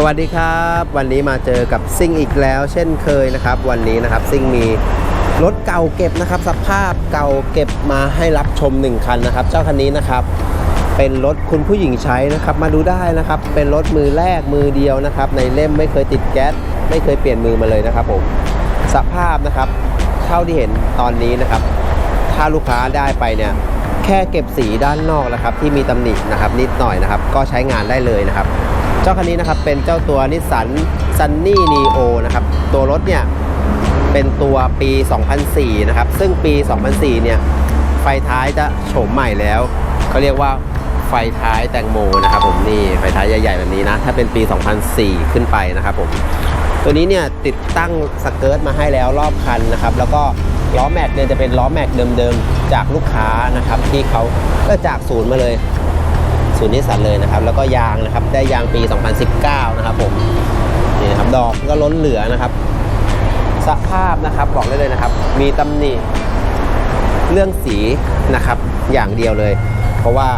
สวัสดีครับ วันนี้มาเจอกับซิ่งอีกแล้ว เช่นเคยนะครับ วันนี้นะครับซิ่งมีรถเก่าเก็บนะครับ สภาพเก่าเก็บมาให้รับชม 1 คันนะครับ เจ้าคันนี้นะครับ เป็นรถคุณผู้หญิงใช้นะครับ มาดูได้นะครับ เป็นรถมือแรกมือเดียวนะครับ ในเล่มไม่เคยติดแก๊สไม่เคยเปลี่ยนมือมาเลยนะครับผมสภาพนะครับเท่าที่เห็นตอนนี้นะครับ ถ้าลูกค้าได้ไปเนี่ยแค่เก็บสีด้านนอกนะครับ ที่มีตำหนินะครับ นิดหน่อยนะครับ ก็ใช้งานได้เลยนะครับ เจ้าคันนี้นะครับเป็นเจ้าตัวนิสสันซันนี่นีโอนะครับ ตัวรถเนี่ยเป็นตัวปี 2004 นะครับ ซึ่งปี 2004 เนี่ย ไฟท้ายจะโฉมใหม่แล้วเขาเรียกว่าไฟท้ายแตงโมนะครับผมนี่ไฟท้ายใหญ่ๆแบบนี้นะ ถ้าเป็นปี 2004 ขึ้นไปนะครับผม ตัวนี้เนี่ยติดตั้งสเกิร์ตมาให้แล้วรอบคันนะครับ แล้วก็ล้อแม็กเนี่ยจะเป็นล้อแม็กเดิมๆ จากลูกค้านะครับที่เขาก็จากศูนย์มาเลย ศูนย์นิสสันเลยนะครับ แล้วก็ยางนะครับ ได้ยางปี 2019 นะครับผม นี่นะครับ ดอกก็ล้นเหลือนะครับ สภาพนะครับบอกได้เลยนะครับ มีตำหนิเรื่องสีนะครับ อย่างเดียวเลย เพราะว่า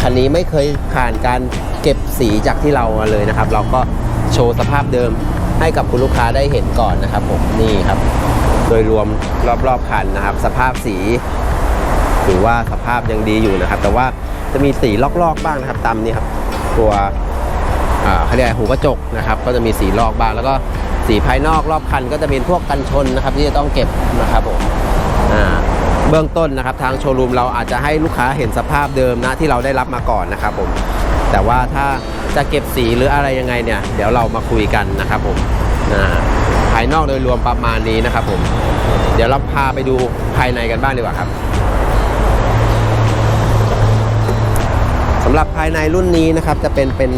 คันนี้ไม่เคยผ่านการเก็บสีจากที่เรามาเลยนะครับ เราก็โชว์สภาพเดิมให้กับคุณลูกค้าได้เห็นก่อนนะครับผม นี่ครับ โดยรวมรอบๆคันนะครับ สภาพสีถือว่าสภาพยังดีอยู่นะครับ แต่ว่า จะมีสีลอกๆบ้างนะครับตามนี่ครับตัวเขาเรียกไรหูกระจกนะครับ ก็จะมีสีลอกบ้างแล้วก็สีภายนอกรอบคันก็จะเป็นพวกกันชนนะครับ ที่จะต้องเก็บนะครับผมเบื้องต้นนะครับ ทางโชว์รูมเราอาจจะให้ลูกค้าเห็นสภาพเดิมนะที่เราได้รับมาก่อนนะครับผมแต่ว่าถ้าจะเก็บสีหรืออะไรยังไงเนี่ย เดี๋ยวเรามาคุยกันนะครับผมภายนอกโดยรวมประมาณนี้นะครับผมเดี๋ยวเราพาไปดูภายในกันบ้างดีกว่าครับ สำหรับภายในรุ่นนี้นะครับจะเป็นเป็น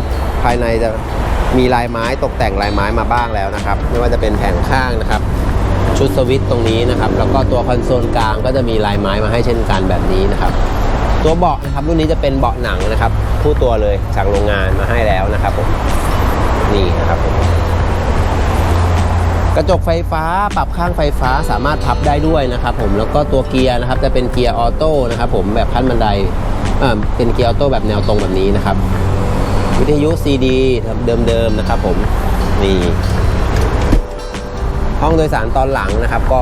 ภายในจะมีลายไม้ตกแต่งลายไม้มาบ้างแล้วนะครับ ไม่ว่าจะเป็นแผงข้างนะครับ ชุดสวิตช์ตรงนี้นะครับ แล้วก็ตัวคอนโซลกลางก็จะมีลายไม้มาให้เช่นกันแบบนี้นะครับ ตัวเบาะนะครับรุ่นนี้จะเป็นเบาะหนังนะครับคู่ตัวเลยจากโรงงานมาให้แล้วนะครับผมนี่นะครับผม กระจกไฟฟ้าปรับข้างไฟฟ้าสามารถพับได้ด้วยนะครับผมแล้วก็ตัวเกียร์นะครับจะเป็นเกียร์ออโต้นะครับผมแบบขั้นบันไดเออเป็นเกียร์ออโต้แบบแนวตรงแบบนี้นะครับ วิทยุ CD เดิมๆนะครับผมนี่ห้องโดยสารตอนหลังนะครับ ก็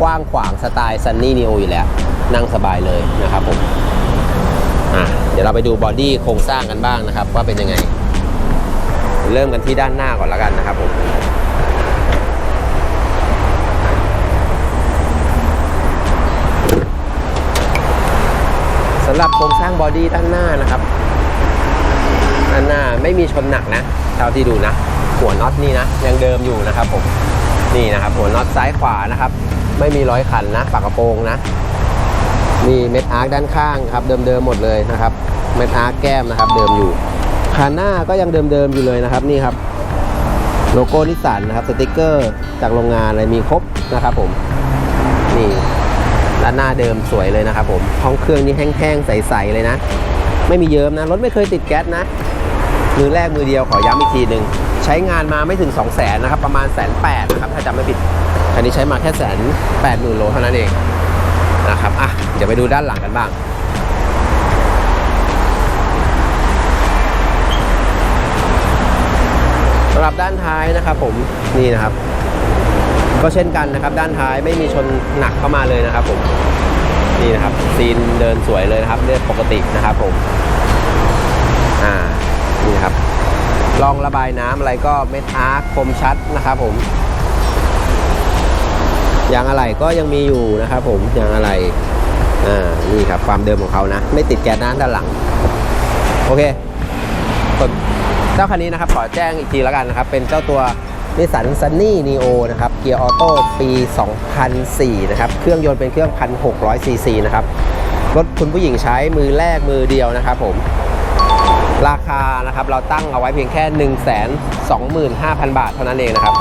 กว้างขวางสไตล์ซันนี่นีโออยู่แล้ว นั่งสบายเลยนะครับผมเดี๋ยวเราไปดูบอดี้โครงสร้างกันบ้างนะครับ ว่าเป็นยังไง เริ่มกันที่ด้านหน้าก่อนแล้วกันนะครับผม สำหรับโครงสร้างบอดี้ด้านหน้านะครับด้านหน้าไม่มีชนหนักนะเท่าที่ดูนะ หัวน็อตนี่นะ ยังเดิมอยู่นะครับผมนี่นะครับ หัวน็อตซ้ายขวานะครับ ไม่มีร้อยขันนะปากกระโปรงนะมีเม็ดอาร์คด้านข้างครับเดิมๆหมดเลยนะครับเม็ดอาร์คแก้มนะครับ เดิมอยู่คันหน้าก็ยังเดิมๆอยู่เลยนะครับนี่ครับ โลโก้นิสสันนะครับสติกเกอร์จากโรงงานอะไรมีครบนะครับผมนี่ ด้านหน้าเดิมสวยเลยนะครับผมห้องเครื่องนี่แห้งๆใสๆเลยนะ ไม่มีเยิ้มนะรถไม่เคยติดแก๊สนะมือแรกมือเดียวขอย้ำอีกทีหนึ่งใช้งานมาไม่ถึง 2 0 0แสนนะครับประมาณแสนแปดนะครับถ้าจำไม่ผิดอันนี้ใช้มาแค่แสนแปดหมื่นโลเท่านั้นเองนะครับอะเดี๋ยวไปดูด้านหลังกันบ้าง สำหรับด้านท้ายนะครับผมนี่นะครับ ก็เช่นกันนะครับ ด้านท้ายไม่มีชนหนักเข้ามาเลยนะครับผมนี่นะครับซีนเดินสวยเลยนะครับเรียปกตินะครับผมอ่านี่ครับรองระบายน้ำอะไรก็เม็ดอาร์คคมชัดนะครับผมยางอะไหล่ก็ยังมีอยู่นะครับผมยางอะไหล่อ่านี่ครับความเดิมของเขานะ ไม่ติดแก๊สน้ำด้านหลัง โอเคเจ้าคันนี้นะครับขอแจ้งอีกทีแล้วกันนะครับ เป็นเจ้าตัว นิสสันซันนี่นีโอนะครับ เกียร์ออโต้ปี 2004 นะครับ เครื่องยนต์เป็นเครื่อง 1,600 ซีซีนะครับ รถคุณผู้หญิงใช้มือแรกมือเดียวนะครับผม ราคานะครับเราตั้งเอาไว้เพียงแค่ 1 2 5 0 0 0 บาทเท่านั้นเองนะครับ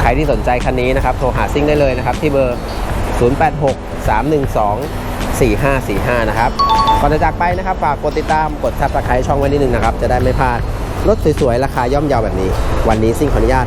ใครที่สนใจคันนี้นะครับ โทรหาซิ่งได้เลยนะครับ ที่เบอร์ 086 312 4545 นะครับ ก่อนจะจากไปนะครับ ฝากกดติดตามกด subscribe ช่องไว้นิดนึงนะครับ จะได้ไม่พลาด รถสวยๆ ราคาย่อมเยาวแบบนี้ วันนี้ซิ่งขออนุญาต